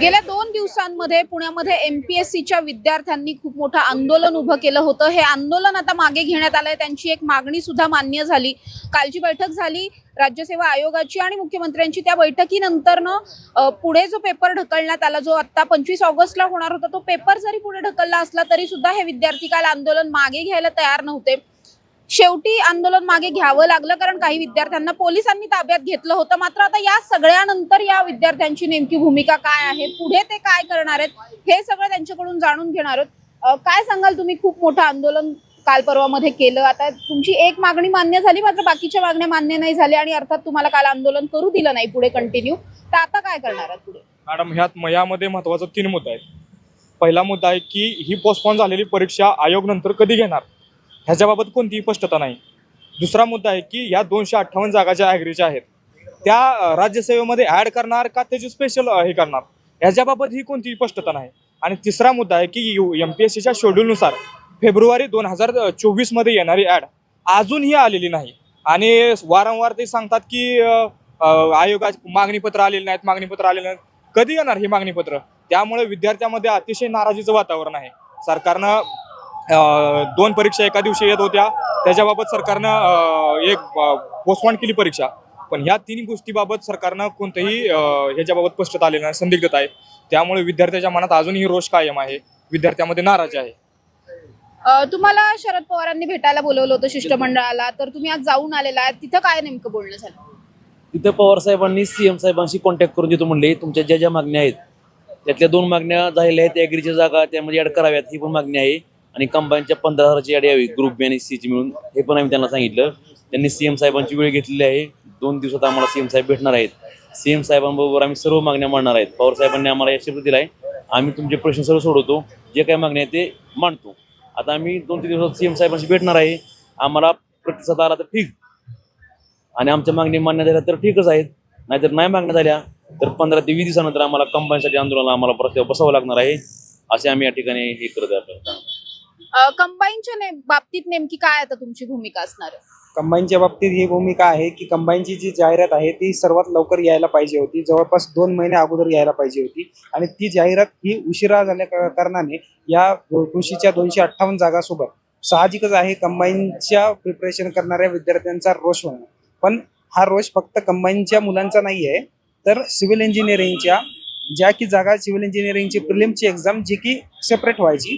गेल्या दोन दिवसांमध्ये पुण्यामध्ये एमपीएससीच्या विद्यार्थ्यांनी खूप मोठं आंदोलन उभं केलं होतं. हे आंदोलन आता मागे घेण्यात आलंय. त्यांची एक मागणी सुद्धा मान्य झाली. कालची बैठक झाली राज्यसेवा आयोगाची आणि मुख्यमंत्र्यांची. त्या बैठकीनंतरनं पुढे जो पेपर ढकलण्यात आला जो आता पंचवीस ऑगस्टला होणार होता तो पेपर जरी पुढे ढकलला असला तरी सुद्धा हे विद्यार्थी काल आंदोलन मागे घ्यायला तयार नव्हते. शेवटी आंदोलन मागे घ्यावं लागलं कारण काही विद्यार्थ्यांना पोलिसांनी ताब्यात घेतलं होतं. मात्र आता या सगळ्यानंतर या विद्यार्थ्यांची नेमकी भूमिका काय आहे? पुढे ते काय करणार आहेत? हे सगळं त्यांच्याकडून जाणून घेणार आहोत. काय सांगाल तुम्ही? खूप मोठं आंदोलन काल परवामध्ये केलं. आता तुमची एक मागणी मान्य झाली मात्र बाकीच्या मागण्या मान्य नाही झाल्या आणि अर्थात तुम्हाला काल आंदोलन करू दिलं नाही पुढे कंटिन्यू तर आता काय करणार आहात पुढे? मॅडम ह्यात यामध्ये महत्त्वाचा तीन मुद्दा आहे पहिला मुद्दा आहे की ही पोस्टपोन झालेली परीक्षा आयोग नंतर कधी घेणार? ह्याच्याबाबत कोणतीही स्पष्टता नाही. दुसरा मुद्दा आहे की या दोनशे अठ्ठावन्न जागा ज्या ॲग्रीच्या आहेत त्या राज्यसेवेमध्ये ॲड करणार का त्याची स्पेशल हे करणार? ह्याच्याबाबत ही कोणतीही स्पष्टता नाही. आणि तिसरा मुद्दा आहे की यू एम पी एस सीच्या शेड्यूलनुसार फेब्रुवारी दोन हजार चोवीसमध्ये येणारी ॲड अजूनही आलेली नाही. आणि वारंवार ते सांगतात की आयोगात मागणीपत्र आलेली नाहीत मागणीपत्र आलेली नाहीत. कधी येणार ही मागणीपत्र? त्यामुळे विद्यार्थ्यामध्ये अतिशय नाराजीचं वातावरण आहे. सरकारनं दोन परीक्षा एका दिवशी येत होत्या. त्याच्याबाबत सरकारनं एक पोस्टपोन केली परीक्षा. पण ह्या तिन्ही गोष्टीबाबत सरकारनं कोणतंही ह्याच्याबाबत स्पष्टता आलेलं नाही संदिग्धता आहे. त्यामुळे विद्यार्थ्याच्या मनात अजूनही रोष कायम आहे. विद्यार्थ्यामध्ये नाराजी आहे. तुम्हाला शरद पवारांनी भेटायला बोलवलं होतं शिष्टमंडळाला. तर तुम्ही आज जाऊन आलेला आहे तिथं काय नेमकं बोलणं झालं? तिथं पवार साहेबांनी सीएम साहेबांशी कॉन्टॅक्ट करून देतो म्हणले तुमच्या ज्या ज्या मागण्या आहेत त्यातल्या दोन मागण्या झालेल्या आहेत ॲग्रीच्या जागा त्यामध्ये ॲड कराव्यात ही पण मागणी आहे. आणि कंबाईनच्या पंधरा हजाराची याडी यावी ग्रुप बी आणि सीची मिळून. हे पण आम्ही त्यांना सांगितलं. त्यांनी सीएम साहेबांची वेळ घेतलेली आहे. दोन दिवसात आम्हाला सीएम साहेब भेटणार आहेत. सीएम साहेबांबरोबर आम्ही सर्व मागण्या मांडणार आहेत. पवार साहेबांनी आम्हाला या शब्द दिलाय. आम्ही तुमचे प्रश्न सर्व सोडवतो. जे काही मागणी आहे ते मांडतो. आता आम्ही दोन तीन दिवसात सीएम साहेबांशी भेटणार आहे. आम्हाला प्रतिसाद आला तर ठीक. आणि आमच्या मागणी मान्य झाल्या तर ठीकच आहेत. नाहीतर नाही मागण्या झाल्या तर पंधरा ते वीस दिवसानंतर आम्हाला कंपनीसाठी आंदोलनाला आम्हाला परत बसावं लागणार आहे. असे आम्ही या ठिकाणी हे करत आहे. कंबाईनच्या ने बाबतीत नेमकी काय आता तुमची भूमिका असणार आहे? कंबाईनच्या बाबतीत ही भूमिका आहे की कंबाईनची जी जाहिरात आहे ती सर्वात लवकर यायला पाहिजे होती. जवळपास दोन महिने अगोदर यायला पाहिजे होती. आणि ती जाहिरात ही उशिरा झाल्या कारणाने या कृषीच्या दोनशे अठ्ठावन्न जागासोबत साहजिकच आहे कंबाईनच्या प्रिपरेशन करणाऱ्या विद्यार्थ्यांचा रोष होणं. पण हा रोष फक्त कंबाईनच्या मुलांचा नाही आहे तर सिव्हिल इंजिनिअरिंगच्या ज्या की जागा सिव्हिल इंजिनिअरिंगची प्रिलिमची एक्झाम जी की सेपरेट व्हायची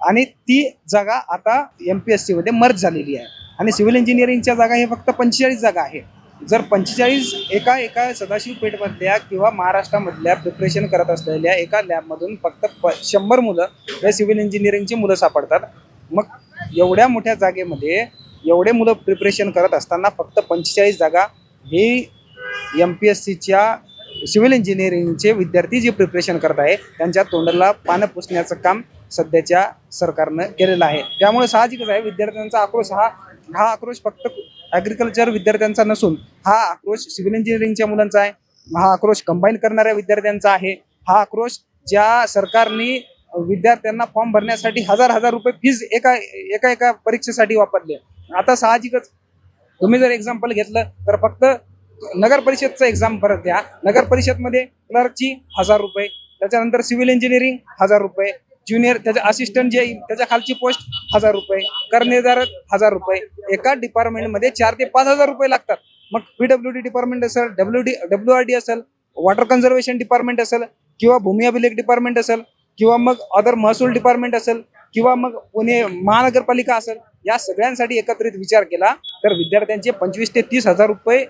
आणि ती जागा आता एम पी एस सीमध्ये मर्ज झालेली आहे. आणि सिव्हिल इंजिनिअरिंगच्या जागा हे फक्त पंचेचाळीस जागा आहे जर पंचेचाळीस एका एका सदाशिव पेठमधल्या किंवा महाराष्ट्रामधल्या प्रिपरेशन करत असलेल्या एका लॅबमधून फक्त प शंभर मुलं हे सिव्हिल इंजिनिअरिंगची मुलं सापडतात. मग एवढ्या मोठ्या जागेमध्ये एवढे मुलं प्रिपरेशन करत असताना फक्त पंचेचाळीस जागा हे एम पी एस सीच्या सिव्हिल इंजिनिअरिंगचे विद्यार्थी जे प्रिपरेशन करत आहे त्यांच्या तोंडाला पानं पुसण्याचं काम सध्याच्या सरकारनं केलेला आहे. त्यामुळे साहजिकच आहे विद्यार्थ्यांचा आक्रोश हा हा आक्रोश फक्त ॲग्रिकल्चर विद्यार्थ्यांचा नसून हा आक्रोश सिव्हिल इंजिनिअरिंगच्या मुलांचा आहे. हा आक्रोश कंबाईन करणाऱ्या विद्यार्थ्यांचा आहे. हा आक्रोश ज्या सरकारने विद्यार्थ्यांना फॉर्म भरण्यासाठी हजार हजार रुपये फीज एका एका एका परीक्षेसाठी वापरले. आता साहजिकच तुम्ही जर एक्झाम्पल घेतलं तर फक्त नगर परिषदचं एक्झाम परत द्या. नगर परिषदमध्ये क्लर्कची हजार रुपये त्याच्यानंतर सिव्हिल इंजिनिअरिंग हजार रुपये ज्युनियर त्याचे असिस्टंट जे येईल त्याच्या खालची पोस्ट हजार रुपये करनेदार हजार रुपये. एका डिपार्टमेंटमध्ये चार ते पाच हजार रुपये लागतात. मग पीडब्ल्यू डी डिपार्टमेंट असेल W D W R D असेल वॉटर कन्झर्वेशन डिपार्टमेंट असेल किंवा भूमी अभिलेख डिपार्टमेंट असेल किंवा मग अदर महसूल डिपार्टमेंट असेल किंवा मग पुणे महानगरपालिका असेल या सगळ्यांसाठी एकत्रित विचार केला तर विद्यार्थ्यांचे पंचवीस ते तीस हजार रुपये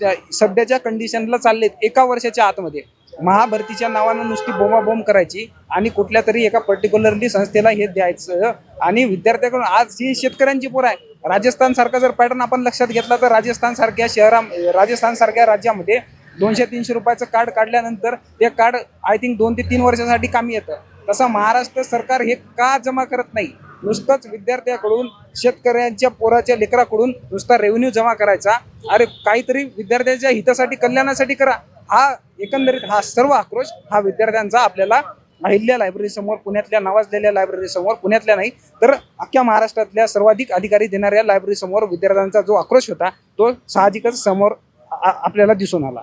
त्या सध्याच्या कंडिशनला चाललेत एका वर्षाच्या आतमध्ये. महाभरतीच्या नावानं नुसती बोंबाबोंब करायची आणि कुठल्या तरी एका पर्टिक्युलरली संस्थेला हे द्यायचं. आणि विद्यार्थ्याकडून आज ही शेतकऱ्यांची पोर आहे. राजस्थान सारखा जर पॅटर्न आपण लक्षात घेतला तर राजस्थान सारख्या शहरा राजस्थान सारख्या राज्यामध्ये दोनशे तीनशे रुपयाचं कार्ड काढल्यानंतर ते कार्ड आय थिंक दोन ते तीन वर्षासाठी कामी येतं. तसं महाराष्ट्र सरकार हे का जमा करत नाही? नुसतंच विद्यार्थ्याकडून शेतकऱ्यांच्या पोराच्या लेकराकडून नुसता रेव्हेन्यू जमा करायचा. अरे काहीतरी विद्यार्थ्याच्या हितासाठी कल्याणासाठी करा. हा एकंदरीत हा सर्व आक्रोश हा विद्यार्थ्यांचा आपल्याला अहिल्या लायब्ररी समोर पुण्यातल्या नावाजलेल्या लायब्ररी समोर पुण्यातल्या नाही तर अख्ख्या महाराष्ट्रातल्या सर्वाधिक अधिकारी देणाऱ्या लायब्ररी समोर विद्यार्थ्यांचा जो आक्रोश होता तो साहजिकच समोर आपल्याला दिसून आला.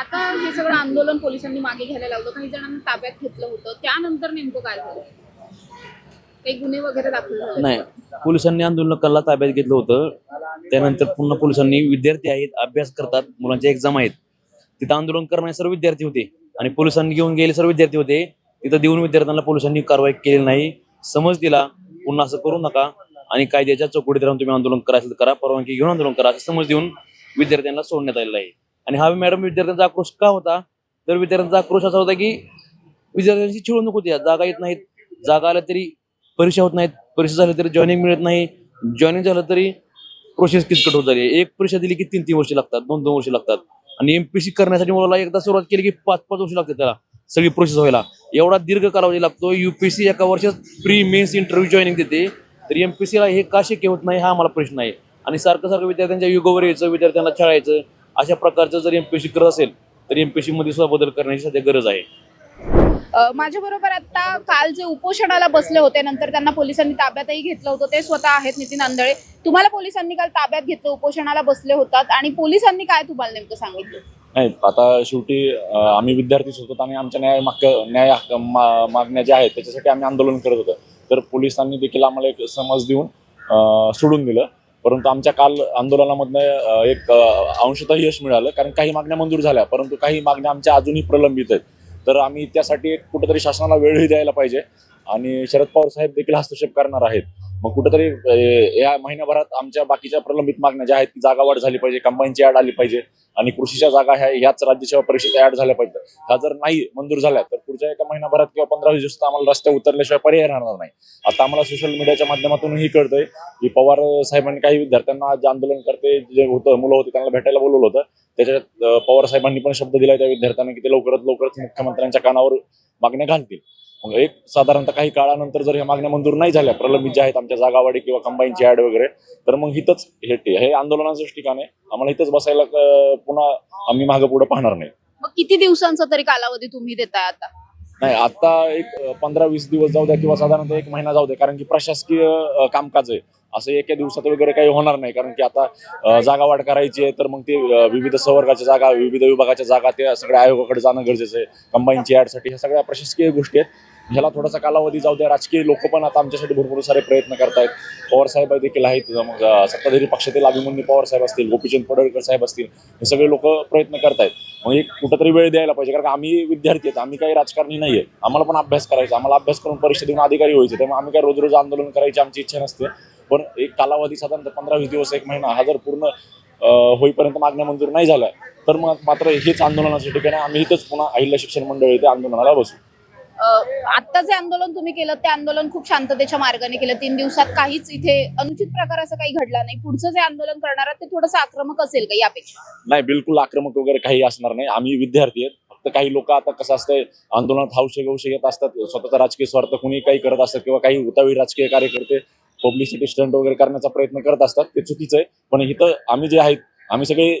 आता हे सगळं आंदोलन पोलिसांनी मागे घ्यायला लावलं काही जणांना ताब्यात घेतलं होतं. त्यानंतर नेमकं काय झालं? काही गुन्हे वगैरे दाखल झाले? नाही पोलिसांनी आंदोलनाला ताब्यात घेतलं होतं. त्यानंतर पुन्हा पोलिसांनी विद्यार्थी आहेत अभ्यास करतात मुलांचे एक्झाम आहेत. तिथं आंदोलन करणारे सर्व विद्यार्थी होते आणि पोलिसांनी घेऊन गेले सर्व विद्यार्थी होते. तिथं देऊन विद्यार्थ्यांना पोलिसांनी कारवाई केली नाही. समज दिला पुन्हा असं करू नका आणि कायद्याच्या चौकटीत राहून तुम्ही आंदोलन करायचं करा परवानगी घेऊन आंदोलन करा असं समज देऊन विद्यार्थ्यांना सोडण्यात आलेलं आहे. आणि हा मॅडम विद्यार्थ्यांचा आक्रोश का होता? तर विद्यार्थ्यांचा आक्रोश असा होता की विद्यार्थ्यांची चिडवणूक होती. जागा येत नाहीत. जागा आल्या तरी परीक्षा होत नाहीत. परीक्षा झाली तरी जॉईनिंग मिळत नाही. जॉईनिंग झालं तरी प्रोसेस किचकट होत झाली एक परीक्षा दिली की तीन तीन वर्ष लागतात दोन दोन वर्ष लागतात. आणि एमपीसी करण्यासाठी मुलाला एकदा सुरुवात केली की पाच पाच वर्ष लागते त्याला. सगळी प्रोसेस व्हायला. एवढा दीर्घ कालावधी लागतो. युपीसी एका वर्षात प्री मेन्स इंटरव्ह्यू जॉईनिंग देते. तर एमपीसीला हे का शक्य होत नाही हा आम्हाला प्रश्न आहे. आणि सारखं सारखं विद्यार्थ्यांच्या युगावर यायचं विद्यार्थ्यांना छळायचं अशा प्रकारचं जर एमपीसी करत असेल तर एमपीसी मध्ये सुद्धा बदल करण्याची सध्या गरज आहे. माझ्याबरोबर आता काल जे उपोषणाला बसले होते नंतर त्यांना पोलिसांनी ताब्यातही घेतलं होतं. ते स्वतः आहेत नितीन आंधळे. तुम्हाला पोलिसांनी काल ताब्यात घेतलं उपोषणाला बसले होतात. आणि पोलिसांनी काय तुम्हाला नेमकं सांगितलं? नाही आता शेवटी आम्ही विद्यार्थीच होतो आणि आमच्या न्याय माग न्याय हक्क मागण्या ज्या आहेत त्याच्यासाठी आम्ही आंदोलन करत होतो. तर पोलिसांनी देखील आम्हाला एक समज देऊन सोडून दिलं. परंतु आमच्या काल आंदोलनामधनं एक अंशतः यश मिळालं. कारण काही मागण्या मंजूर झाल्या परंतु काही मागण्या आमच्या अजूनही प्रलंबित आहेत. तर आम्ही त्यासाठी एक कुठंतरी शासनाला वेळही द्यायला पाहिजे. आणि शरद पवार साहेब देखील हस्तक्षेप करणार आहेत. मग कुठंतरी या महिन्याभरात आमच्या बाकीच्या प्रलंबित मागण्या ज्या आहेत ती जागा वाढ झाली पाहिजे कंबाईनची ॲड आली पाहिजे आणि कृषीच्या जागा ह्या ह्याच राज्यसेवा परीक्षेत ऍड झाल्या पाहिजे ह्या जर नाही मंजूर झाल्या तर पुढच्या एका महिनाभरात किंवा पंधरा वीस दिवसात आम्हाला रस्त्या उतरल्याशिवाय पर्याय राहणार नाही. आता आम्हाला सोशल मीडियाच्या माध्यमातूनही कळतंय की पवार साहेबांनी काही विद्यार्थ्यांना जे आंदोलन करते जे होतं मुलं होते त्यांना भेटायला बोलवलं होतं. त्याच्यात पवार साहेबांनी पण शब्द दिलाय त्या विद्यार्थ्यांना की ते लवकरात लवकरच मुख्यमंत्र्यांच्या कानावर मागण्या घालतील. मग एक साधारणतः काही काळानंतर जर ह्या मागण्या मंजूर नाही झाल्या प्रलंबित ज्या आहेत आमच्या जागावाडी किंवा कंबाईनची ऍड वगैरे तर मग इथंच हे हे आंदोलनाचंच ठिकाण आहे. आम्हाला इथंच बसायला पुन्हा आम्ही मागे पुढे पाहणार नाही. मग किती दिवसांचा तरी कालावधी तुम्ही देताय आता? नाही आता एक पंधरा वीस दिवस जाऊ द्या किंवा साधारणतः एक महिना जाऊ द्या कारण की प्रशासकीय कामकाज आहे. असं एका दिवसात वगैरे काही होणार नाही. कारण की आता जागा वाढ करायची आहे तर मग ते विविध संवर्गाच्या जागा विविध विभागाच्या जागा त्या सगळ्या आयोगाकडे जाणं गरजेचं आहे. कंबाईनची ॲडसाठी ह्या सगळ्या प्रशासकीय गोष्टी आहेत. ह्याला थोडासा कालावधी जाऊ द्या. राजकीय लोक पण आता आमच्यासाठी भरपूर सारे प्रयत्न करतायत. पवार साहेब देखील आहेत. मग सत्ताधारी पक्षातील अभिमन्यू पवार साहेब असतील गोपीचंद पडळकर साहेब असतील हे सगळे लोक प्रयत्न करतायत. मग एक कुठंतरी वेळ द्यायला पाहिजे. कारण का आम्ही विद्यार्थी आहेत. आम्ही काही राजकारणी नाही आहे आम्हाला पण अभ्यास करायचा आम्हाला अभ्यास करून परीक्षा देऊन अधिकारी व्हायचे त्यामुळे आम्ही काय रोज रोज आंदोलन करायची आमची इच्छा नसते. पण एक कालावधी साधारणतः पंधरा वीस दिवस एक महिना हा जर पूर्ण होईपर्यंत मागण्या मंजूर नाही झाल्या तर मग मात्र हेच आंदोलनाचं ठिकाण आम्ही इथंच पुन्हा अहिल्या शिक्षण मंडळ येथे आंदोलनाला बसू. आता जे आंदोलन तुम्ही केलं ते आंदोलन खूप शांततेच्या मार्गाने केलं. तीन दिवसात काहीच इथे अनुचित प्रकार असं काही घडला नाही. पुढचं जे आंदोलन करणार ते थोडंसं आक्रमक असेल का यापेक्षा? नाही बिलकुल आक्रमक वगैरे काही असणार नाही. आम्ही विद्यार्थी आहेत. फक्त काही लोक आता कसं असतंय आंदोलनात हौशे गौशे येत असतात. स्वतःचा राजकीय स्वार्थ कुणी काही करत असतात किंवा काही उतावी राजकीय कार्यकर्ते पब्लिसिटी स्टंट वगैरे करण्याचा प्रयत्न करत असतात ते चुकीचं आहे. पण इथं आम्ही जे आहेत आम्ही सगळे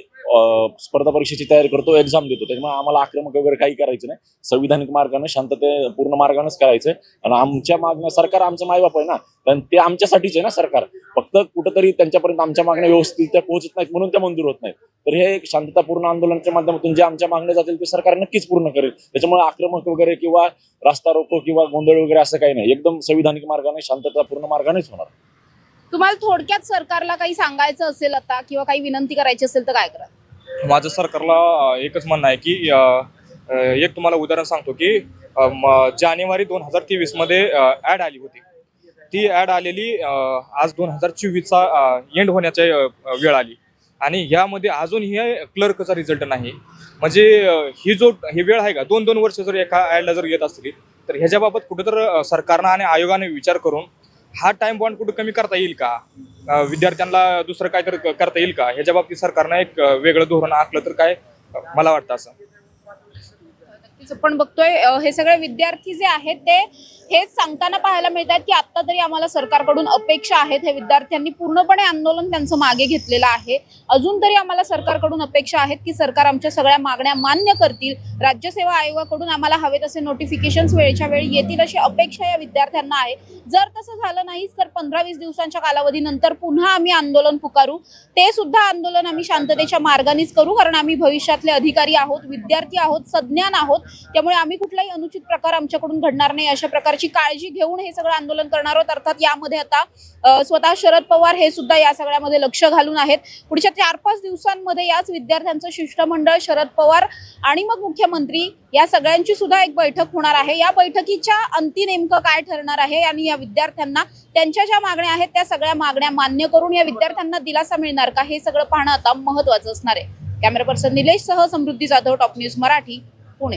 स्पर्धा परीक्षेची तयारी करतो एक्झाम देतो. त्याच्यामुळे आम्हाला आक्रमक वगैरे काही करायचं नाही. संविधानिक मार्गाने शांतते पूर्ण मार्गानेच करायचं आणि आमच्या मागण्या सरकार आमचं मायबाप आहे ना. कारण ते आमच्यासाठीच आहे ना सरकार. फक्त कुठंतरी त्यांच्यापर्यंत आमच्या मागण्या व्यवस्थित पोहोचत नाहीत म्हणून त्या मंजूर होत नाहीत. तर हे एक शांततापूर्ण आंदोलनाच्या माध्यमातून जे आमच्या मागण्या जातील ते सरकार नक्कीच पूर्ण करेल. त्याच्यामुळे आक्रमक वगैरे किंवा रास्ता रोको किंवा गोंधळ वगैरे असं काही नाही. एकदम संविधानिक मार्गाने शांततापूर्ण मार्गानेच होणार. तुम्हाला थोडक्यात सरकारला काही सांगायचं असेल आता किंवा काही विनंती करायची असेल तर काय करा माझं सरकारला एकच म्हणणं आहे की एक तुम्हाला उदाहरण सांगतो की जानेवारी दोन हजार तेवीसमध्ये ॲड आली होती. ती ॲड आलेली आज दोन हजार चोवीसचा एंड होण्याची वेळ आली. आणि ह्यामध्ये अजूनही क्लर्कचा रिझल्ट नाही. म्हणजे ही जो ही वेळ आहे का दोन दोन वर्ष जर एका ॲडला जर येत असली तर ह्याच्याबाबत कुठं तर सरकारनं आणि आयोगाने विचार करून हा टाइम बॉन्ड कुठं कमी करता येईल का? अं, विद्यार्थ्यांना दुसरं काय तर करता येईल का? ह्याच्या बाबतीत सरकारनं एक अं, वेगळं धोरण आखलं तर काय? मला वाटतं असं. पण आपण बघतोय हे सगळे विद्यार्थी जे आहेत ते हेच सांगताना पाहायला मिळतात की आता तरी आम्हाला सरकारकडून अपेक्षा आहेत. हे विद्यार्थ्यांनी पूर्णपणे आंदोलन त्यांचं मागे घेतलेलं आहे. अजून तरी आम्हाला सरकारकडून अपेक्षा आहेत की सरकार आमच्या सगळ्या मागण्या मान्य करतील. राज्य सेवा आयोगाकडून आम्हाला हवे तसे नोटिफिकेशन वेळच्या वेळी येतील अशी अपेक्षा या विद्यार्थ्यांना आहे. जर तसं झालं नाहीच तर पंधरा वीस दिवसांच्या कालावधीनंतर पुन्हा आम्ही आंदोलन पुकारू. ते सुद्धा आंदोलन आम्ही शांततेच्या मार्गानेच करू कारण आम्ही भविष्यातले अधिकारी आहोत विद्यार्थी आहोत सज्ञान आहोत. त्यामुळे आम्ही कुठलाही अनुचित प्रकार आमच्याकडून घडणार नाही. अशा प्रकारची काळजी घेऊन हे सगळं आंदोलन करणार आहोत. अर्थात यामध्ये आता स्वतः शरद पवार हे सुद्धा या सगळ्यामध्ये लक्ष घालून आहेत. पुढच्या चार पाच दिवसांमध्ये याच विद्यार्थ्यांचं शिष्टमंडळ शरद पवार आणि मग मुख्यमंत्री या सगळ्यांची सुद्धा एक बैठक होणार आहे. या बैठकीच्या अंती नेमकं काय ठरणार आहे आणि या विद्यार्थ्यांना त्यांच्या ज्या मागण्या आहेत त्या सगळ्या मागण्या मान्य करून या विद्यार्थ्यांना दिलासा मिळणार का? हे सगळं पाहणं आता महत्वाचं असणार आहे. कॅमेरा पर्सन निलेश सह समृद्धी जाधव टॉप न्यूज मराठी पुणे.